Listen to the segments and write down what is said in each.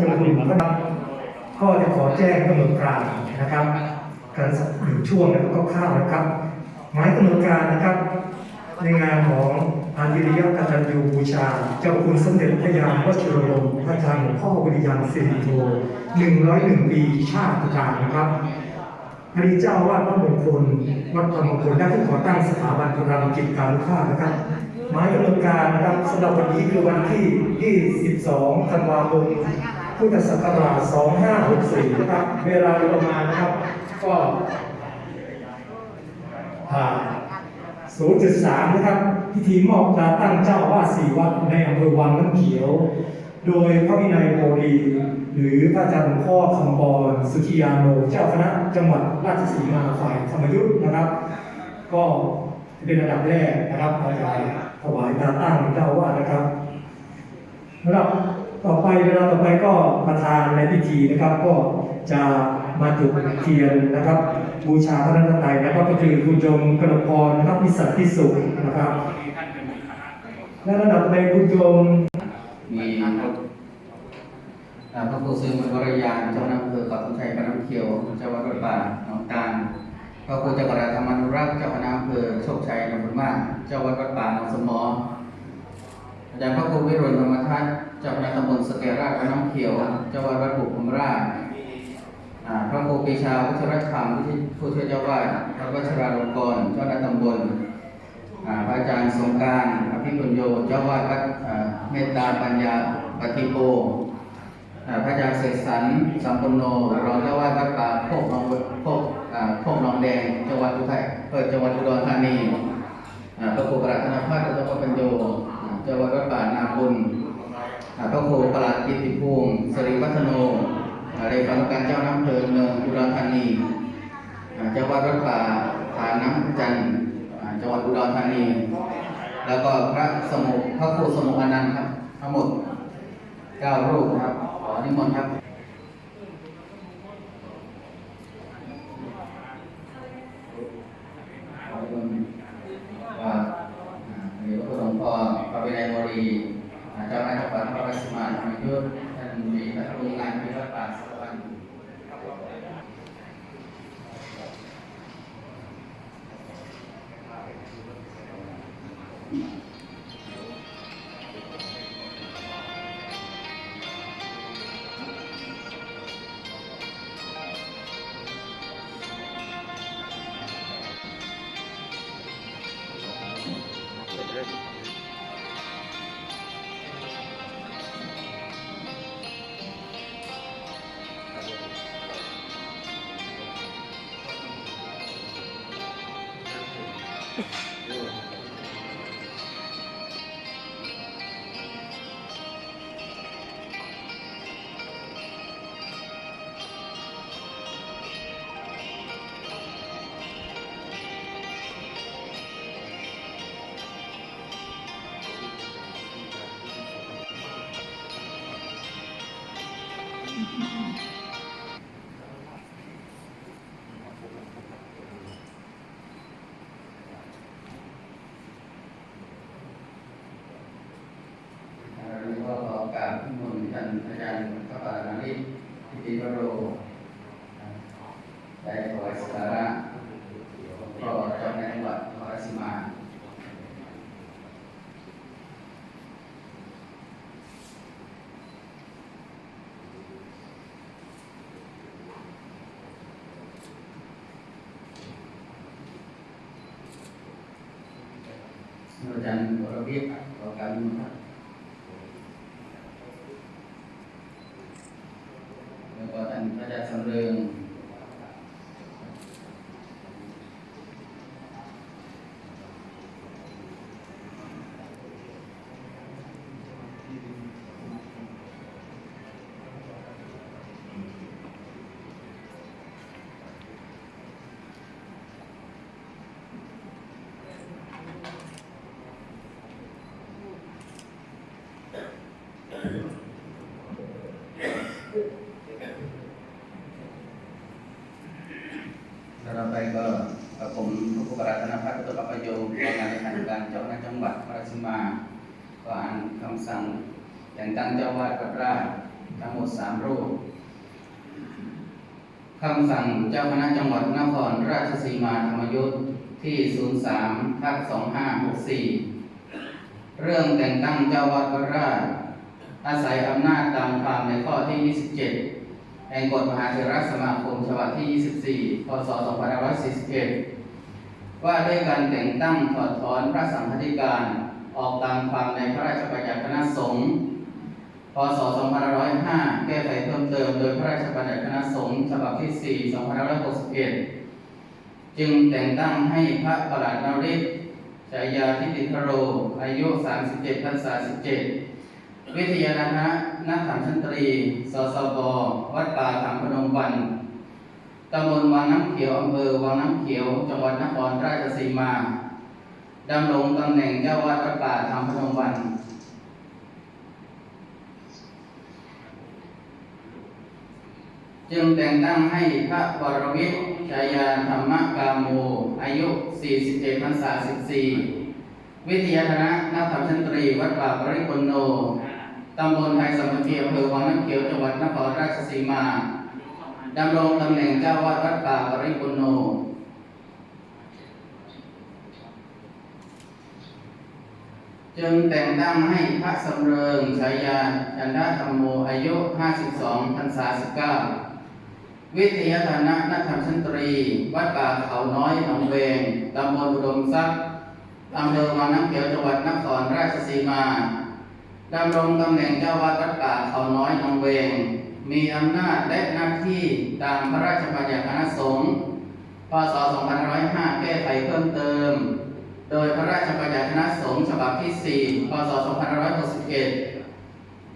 ของท่านเจ้าคุณพระก็จะขอแจ้งกำหนดการนะครับการสักหนึ่งช่วงนะครับคร่าวๆนะครับ หมายกำหนดการนะครับ ในงานของอาจารย์กตัญญูบูชา เจ้าคุณสมเด็จพระยาวชิรวงศ์พระอาจารย์หลวงพ่อวิริยังสิริโท101ปีชาติการนะครับอดีตเจ้าวาดวัดมงคลวัดธรรมมงคลได้ผู้ก่อตั้งสถาบันพลังจิตการค้านะครับ หมายกำหนดการนะครับสำหรับวันนี้คือวันที่ 22 ธันวาคม พุทธศักราช 2564 นะครับ เวลาประมาณนะครับ ก็ผ่าน0.3 นะครับ พิธีมอบตาตั้งเจ้าอาวาสี่วัดในอำเภอวังน้ำเขียว โดยพระวินัยโมดีหรือพระอาจารย์หลวงพ่อคำบอลสุขียาโนเจ้าคณะจังหวัดราชสีมาฝ่ายธรรมยุทธ์นะครับ ก็เป็นระดับแรกนะครับอาจารย์ถวายตาตั้งเจ้าอาวานะครับระดับ ต่อไปเวลาต่อไปก็ประธานในพิธีนะครับ ก็จะมาจุดเทียนนะครับ บูชาพระรัตนตรัยนะครับก็คือคุณจงกระพรนะครับพิสัตที่สุขนะครับ และระดับในคุณจงมีพระครูซึงวรยานเจ้าคณะอำเภอเกาะสมชัยพระน้ำเขียวเจ้าวัดวัดป่าหนองตาลพระครูจักรราชธรรมานุรักษ์เจ้าคณะอำเภอโชคชัยนำบุญมาก เจ้าวัดวัดป่าหนองสมอ อาจารย์พระครูวิรุณธรรมทัศน์เจ้าคณะตำบลสแกราชพระน้ำเขียวเจ้าวัดวัดบุพรมราชพระครูปีชาวัชรธรรมผู้ช่วยเจ้าวาดพระวัชราลงกรเจ้าคณะตำบลอ่าพระอาจารย์สงการอภิปุญโยเจ้าวาดวัดเมตตาปัญญาปฏิโปพระอาจารย์เสกสรรสัมปุนโนรองเจ้าวาดวัดป่าโคกหนองโคกโคกหนองแดงจังหวัดอุทัยเปิดจังหวัดอุดรธานีพระครูประหลัดธนภาสเจ้าวัดปัญโย เจ้าวัดวัดป่านาบุญอ่าพระครูประหลัดกิติภูมิสิริวัฒโนอ่าเลขานุการเจ้าน้ำเพลินเมืองอุดรธานีเจ้าวัดวัดป่าฐานน้ำจันทร์จังหวัดอุดรธานี แล้วก็พระสมุพระครูสมุอนันต์ครับ ทั้งหมดเก้ารูปนะครับ ขอนิมนต์ครับ วัน การนิมนต์ครับแล้วก็ท่านพระอาจารย์สำเริง ก็อ่านคำสั่งแต่งตั้งเจ้าวาดวัดราชทั้งหมดสามรูปคำสั่งเจ้าคณะจังหวัดนครราชสีมาธรรมยุทธที่ 03ทับ2564 เรื่องแต่งตั้งเจ้าวาดวัดราช อาศัยอำนาจตามความในข้อที่ 27 แห่งกฎมหาเถรสมาคมฉบับที่ 24 พศ 2541 ว่าด้วยการแต่งตั้งถอดถอนพระสังฆธิการ ออกตามความในพระราชบัญญัติคณะสงฆ์พศ 2505 แก้ไขเพิ่มเติมโดยพระราชบัญญัติคณะสงฆ์ฉบับที่ 4 2561 จึงแต่งตั้งให้พระประหลัดนริศฉายาทิติทโร อายุ 37พรรษา17 วิทยาคณะนักธรรมชั้นตรี สสบ วัดป่าธรรมพนมวันตำบลวังน้ำเขียว อำเภอวังน้ำเขียว จังหวัดนครราชสีมา ดำรงตำแหน่งเจ้าวาดวัดป่าธรรมพนมวัน จึงแต่งตั้งให้พระวรวิทย์ชายาธรรมกาโม อายุ47พรรษา 14 วิทยาคณะนักธรรมชั้นตรี วัดป่าปริปุนโน ตำบลไทยสมัคคีอำเภอวังน้ำเขียวจังหวัดนครราชสีมา ดำรงตำแหน่งเจ้าวาดวัดป่าปริปุนโน จึงแต่งตั้งให้พระสำเริงฉายาจันทธรรมโมอายุ 52พรรษา19 วิทยาฐานะนักธรรมชั้นตรี วัดป่าเขาน้อยหนองเวงตำบลอุดมทรัพย์อำเภอวังน้ำเขียวจังหวัดนครราชสีมาดำรงตำแหน่งเจ้าวาดวัดป่าเขาน้อยหนองเวง มีอำนาจและหน้าที่ตามพระราชบัญญัติคณะสงฆ์พศ2505 แก้ไขเพิ่มเติม โดยพระราชบัญญัติคณะสงฆ์ฉบับที่ 4 พศ 2561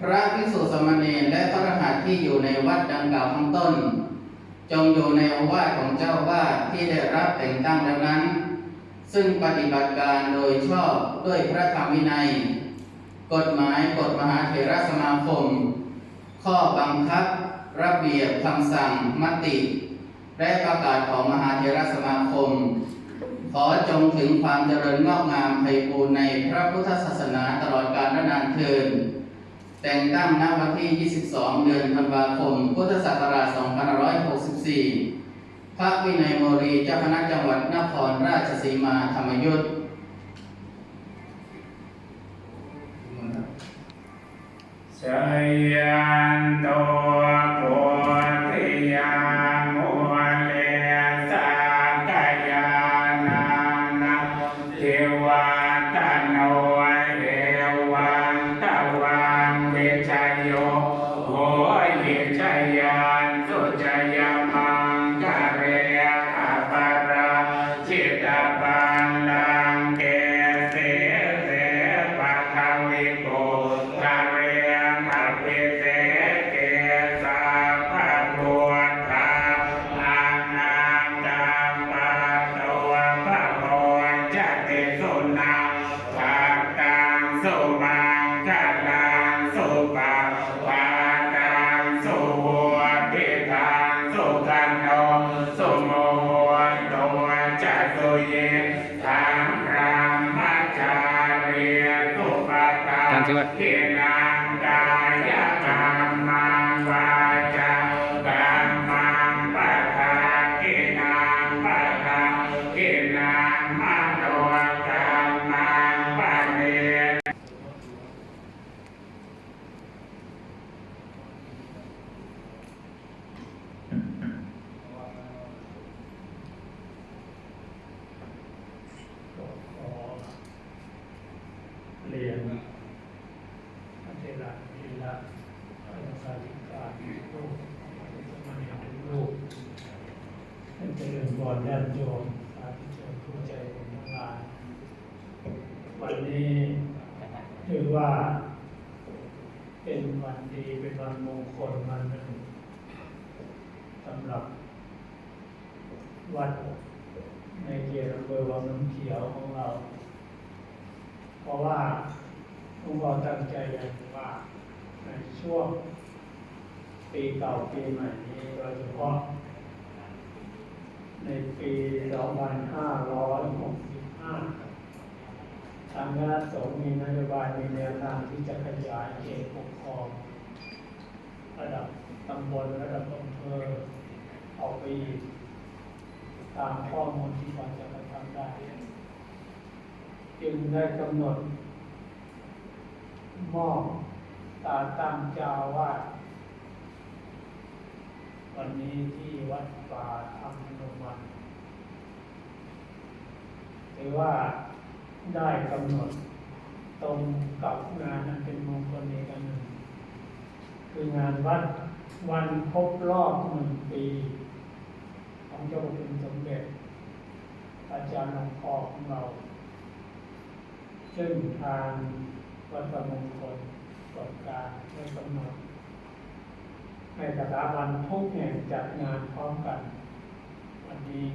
พระภิกษุสมณรและพระรหัสที่อยู่ในวัดดังกล่าวข้างต้น จงอยู่ในโอวาทของเจ้าวาดที่ได้รับแต่งตั้งแล้วนั้น ซึ่งปฏิบัติการโดยชอบด้วยพระธรรมวินัย กฎหมายกฎมหาเถรสมาคม ข้อบังคับ ระเบียบคำสั่งมติ และประกาศของมหาเถรสมาคม ขอจงถึงความเจริญงอกงามไพบูรณ์ในพระพุทธศาสนาตลอดกาลนานเทินแต่งตั้งณวันที่ 22 เดือนธันวาคม พุทธศักราช 2564 พระวินัยโมรีเจ้าคณะจังหวัดนครราชสีมาธรรมยุทธชยันโต ราะว่าหลวงพ่อตั้งใจอย่างว่าในช่วงปีเก่าปีใหม่นี้โดยเฉพาะ ในปี 2565 ทางคณะสงฆ์มีนโยบายมีแนวทางที่จะขยายเขตปกครอง ระดับตำบลระดับอำเภอออกไปตามข้อมูลที่พอจะกระทำได้ จึงได้กำหนด มอบตาตั้งจาอาวาดวันนี้ที่วัดป่าธรรมนวันถือว่าได้กำหนดตรงกับงานนั้นเป็นมงคลอีกอันหนึ่ง คืองานวัดวันครบรอบหนึ่งปี ของเจ้าคุณสมเด็จอาจารย์หลวงพ่อของเรา ซึ่งทางวัดประมงคลกฎการได้กำหนดให้สถาบันทุกแห่งจัดงานพร้อมกัน วันนี้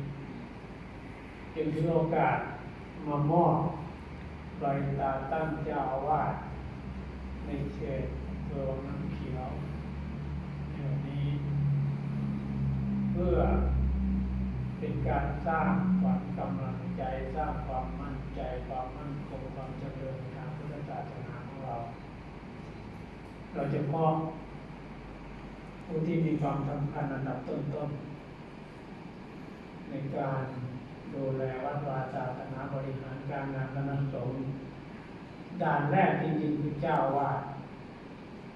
จึงถือโอกาสมามอบใบตาตั้งเจ้าอาวาสในเขตอำเภอวังน้ำเขียวในวันนี้ เพื่อ การสร้างความกำลังใจสร้างความมั่นใจความมั่นคงความเจริญทางพุทธศาสนาของเรา เราจะมอบผู้ที่มีความสำคัญอันดับต้นๆ ในการดูแลวัดวาศาสนาบริหารการงานคณะสงฆ์ด่านแรกจริงๆคือเจ้าอาวา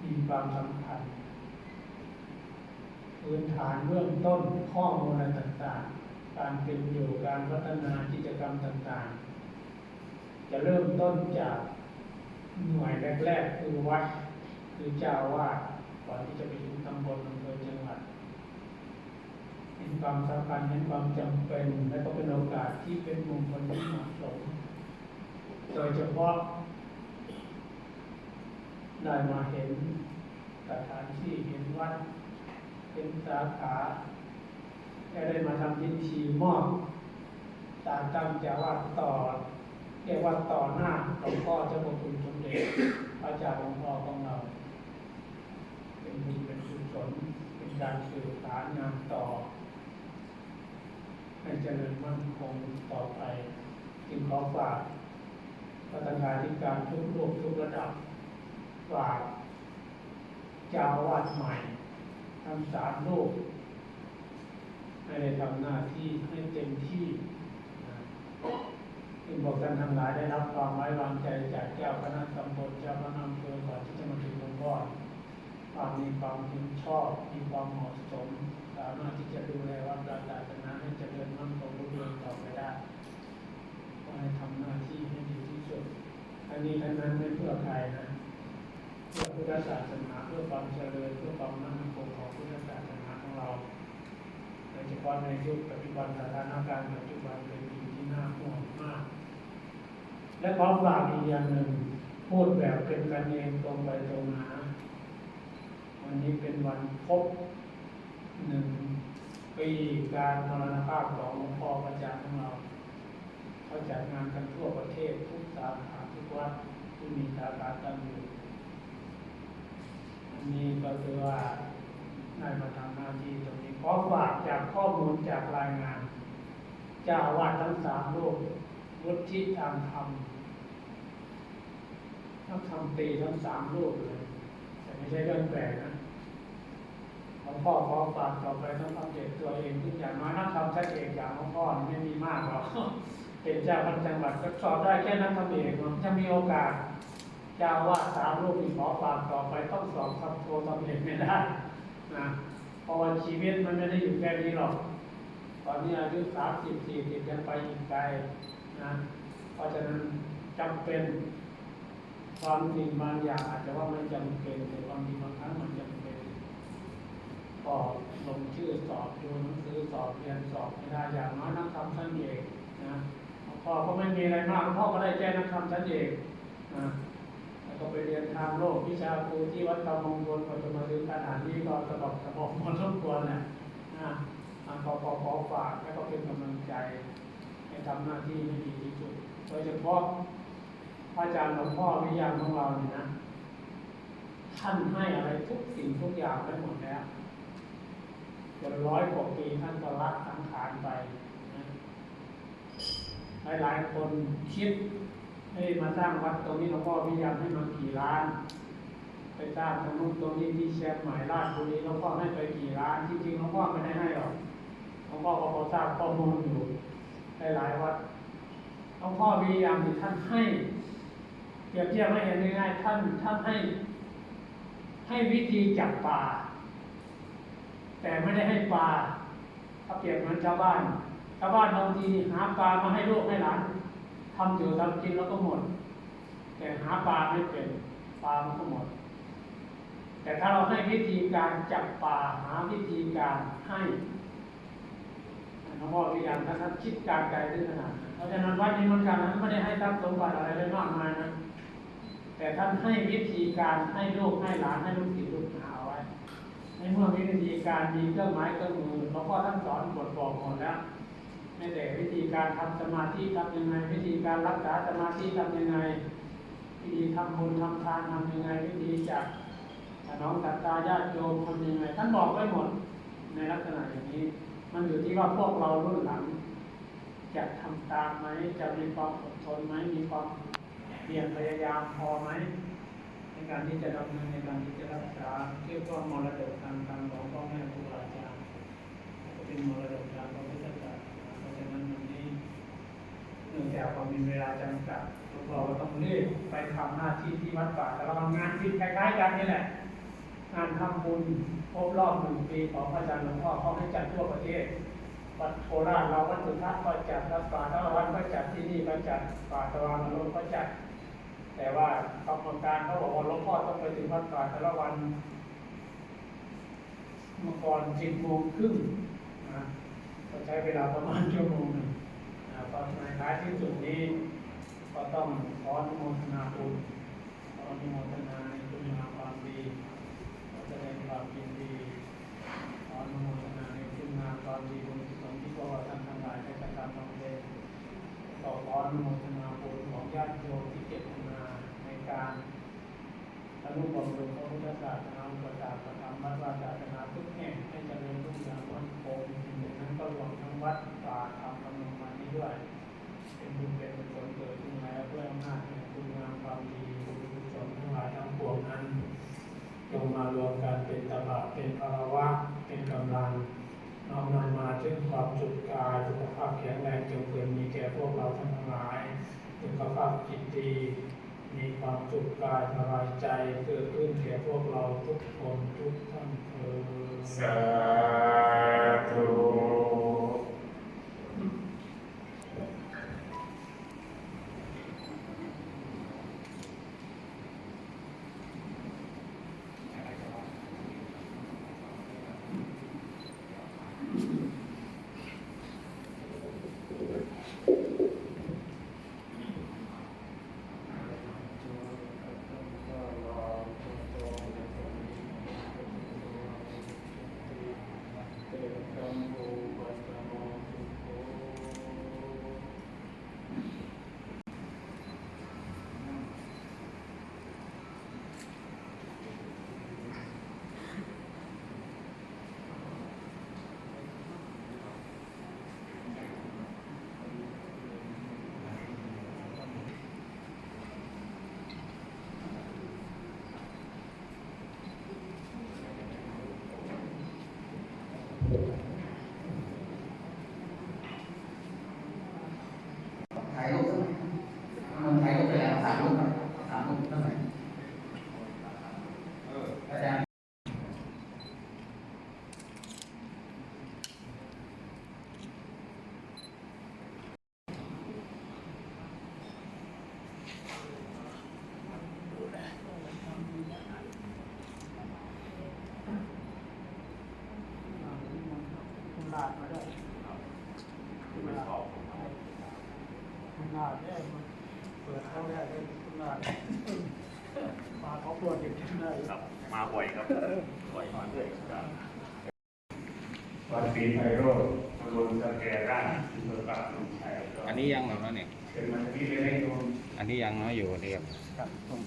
มีความสำคัญพื้นฐานเบื้องต้นข้อมูลอะไรต่างๆ การเป็นอยู่การพัฒนากิจกรรมต่างๆ จะเริ่มต้นจากหน่วยแรกๆคือวัดคือเจ้าวาดก่อนที่จะไปถึงตำบลอำเภอจังหวัดเห็นความสำคัญเห็นความจำเป็น และก็เป็นโอกาสที่เป็นมงคลที่เหมาะสมโดยเฉพาะได้มาเห็นสถานที่เห็นวัดเป็นสาขา และได้มาทำพิธีมอบตามตั้งจะว่าต่อเรียกว่าต่อหน้าหลวงพ่อเจ้าพระคุณสมเด็จพระอาจารย์หลวงพ่อของเรา เป็นบุญเป็นกุศลเป็นการสื่อสารงานต่อ ให้เจริญมั่นคงต่อไปจึงขอฝากพัฒนาธิการทุกรูปทุกระดับฝากเจ้าวาดใหม่ทั้งสามโลก ให้ได้ทำหน้าที่ให้เต็มที่นะซึ่งบอกท่านทั้งหลายได้รับความไว้วางใจจากเจ้าคณะตำบลเจ้าคณะอำเภอก่อนที่จะมาถึงหลวงพ่อความมีความเห็นชอบมีความเหมาะสมสามารถที่จะดูแลวัดราศาสนาให้เจริญมั่นคงรุ่งเรืองต่อไปได้ก็ให้ทำหน้าที่ให้ดีที่สุด อันนี้ทั้งนั้นไม่เพื่อใครนะเพื่อพุทธศาสนาเพื่อความเจริญเพื่อความมั่นคงของพุทธศาสนาของเรา โดยเฉพาะในยุคปัจจุบันสถานการณ์ปัจจุบันเป็นสิ่งที่น่าห่วงมาก และขอฝากอีกอย่างหนึ่งพูดแบบเป็นกันเองตรงไปตรงมาวันนี้เป็นวันครบหนึ่งปีการมรณภาพของหลวงพ่อประจำของเราเขาจัดงานกันทั่วประเทศทุกสาขาทุกวัดที่มีสาขาตั้งอยู่อันนี้ก็คือว่า ได้มาทำหน้าที่ตรงนี้ขอฝากจากข้อมูลจากรายงานเจ้าวาดทั้งสามรูปวุฒิทางธรรมทั้งทำตีทั้งสามรูปเลย แต่ไม่ใช่เรื่องแปลกนะหลวงพ่อขอฝากต่อไปต้องทำเด็กตัวเองทุกอย่างน้อยนักทำชัดเอกอย่างหลวงพ่อไม่มีมากหรอกเป็นเจ้าพันจังหวัดก็สอบได้แค่นักทำเอกมันจะมีโอกาสเจ้าว่าสามรูปที่ขอฝากต่อไปต้องสอบทับโทสำเร็จไม่ได้ นะเพราะว่าชีวิตมันไม่ได้อยู่แค่นี้หรอก ตอนนี้อายุสามสิบสี่สิบยังไปอีกไกลนะเพราะฉะนั้นจำเป็นความจริงบางอย่างอาจจะว่าไม่จำเป็นแต่ความจริงบางครั้งมันจำเป็นก็ลงชื่อสอบดูหนังสือสอบเรียนสอบไม่ได้อย่างน้อยนักธรรมชั้นเอกนะพ่อก็ไม่มีอะไรมากพ่อก็ได้แจ้นักธรรมชั้นเอกนะ ก็ไปเรียนทางโลกวิชาครูที่วัดกำมงคลปัจจุบันถึงขนาดนี้ก็สะบักสะบอกหมดทุกควรนะนะอ่าขอขอขอฝากแล้วก็เป็นกำลังใจให้ทำหน้าที่ให้ดีที่สุด โดยเฉพาะพระอาจารย์หลวงพ่อวิญญาณของเราเนี่ยนะ ท่านให้อะไรทุกสิ่งทุกอย่างไปหมดแล้วจนร้อยกว่าปีท่านก็ละสังขารไปนะหลายๆคนคิด ให้มาสร้างวัดตรงนี้หลวงพ่อพยายามให้มากี่ล้าน ไปสร้างตรงนู้นตรงนี้ที่เชียงใหม่ราชบุรีหลวงพ่อให้ไปกี่ล้านจริงๆหลวงพ่อไม่ได้ให้หรอกหลวงพ่อก็พอทราบข้อมูลอยู่หลายวัดหลวงพ่อพยายามที่ท่านให้เปรียบเทียบให้เห็นง่ายๆท่านท่านให้ ให้วิธีจับปลาแต่ไม่ได้ให้ปลาถ้าเปรียบเหมือนชาวบ้านชาวบ้านบางทีหาปลามาให้ลูกให้หลาน ทำอยู่ทำกินแล้วก็หมด แต่หาปลาไม่เป็นปลามันก็หมด แต่ถ้าเราให้วิธีการจับปลาหาวิธีการให้หลวงพ่อพยายามนะท่านคิดการไกลถึงขนาดเพราะฉะนั้นวัดนี้เหมันกันนั้นไม่ได้ให้ทรัพย์สมบัติอะไรเลยมากมายนะแต่ท่านให้วิธีการให้ลูกให้หลานให้ลูกศิษย์ลูกหาเอาไว้ ในเมื่อมีวิธีการมีเครื่องไม้เครื่องมือหลวงพ่อท่านสอนบทบอกหมดแล้ว ไม่แต่วิธีการทำสมาธิทำยังไง วิธีการรักษาสมาธิทำยังไง วิธีทำบุญทำทานทำยังไง วิธีจากน้องตัตตาญาติโยมทำยังไง ท่านบอกไว้หมดในลักษณะอย่างนี้ มันอยู่ที่ว่าพวกเรารุ่นหลัง จะทำตามไหมจะมีความอดทนไหมมีความเพียรพยายามพอไหมในการที่จะดำเนินในการที่จะรักษาเรียกว่ามรดกทางทางของพ่อแม่ครูอาจารย์เป็นมรดกทางพระพุทธศาสนาเพราะฉะนั้นวันนี้เนื่องจากความีเวลาจำกัดเราก็ต้องรีบไปทำหน้าที่ที่วัดป่าแต่เราทำงานที่คล้ายๆกันนี่แหละ งานทำบุญครบรอบหนึ่งปีของพระอาจารย์หลวงพ่อเขาให้จัดทั่วประเทศวัดโคราชเราวัดสุทัศน์ก็จัดวัดป่าตะวันก็จัดที่นี่ก็จัดป่าตะวันโลกก็จัด แต่ว่ากรรมการเขาบอกว่าหลวงพ่อต้องไปถึงวัดป่าแต่ละวันเมื่อก่อนสิบโมงครึ่งนะก็ใช้เวลาประมาณชั่วโมงหนึ่ง ตอนในท้ายที่สุดนี้ ก็ต้องขออนุโมทนาบุญขออนุโมทนาในคุณงามความดีขอแสดงความยินดีขออนุโมทนาในคุณงามความดีบุญกุศลที่พวกเราท่านทั้งหลายได้กระทำบำเพ็ญต่อขออนุโมทนาบุญของญาติโยมที่เจตนาในการอนุบำรุงพระพุทธศาสนาประกาศประธรรมวัดวาศา เป็นภาวะเป็นกำลังน้อมนำมาซึ่งความสุขกายสุขภาพแข็งแรงจงเกิดมีแก่พวกเราทั้งหลายสุขภาพจิตดีมีความสุขกายสบายใจเกิดขึ้นแก่พวกเราทุกคนทุกท่านเถิด สาธุ ถ่ายรูปสักหน่อยมันถ่ายรูปไปแล้วสามรูปครับสามรูปเท่าไหร่อาจารย์ คุณลาดมาด้วยคุณลาด คุณลาดเนี่ยมันเปิดเข้าได้เลยคุณลาดมาเขาปวดเด็กขึ้นได้ครับ มาบ่อยครับบ่อยมาเรื่อยครับวัดศรีไพโรจน์ตำบลสะแกร่างอำเภอปากทงชัยก็อันนี้ยังเหรอเนี่ยเป็นมันที่เล็กๆโยมอันนี้ยังน้อยอยู่เรียบครับผม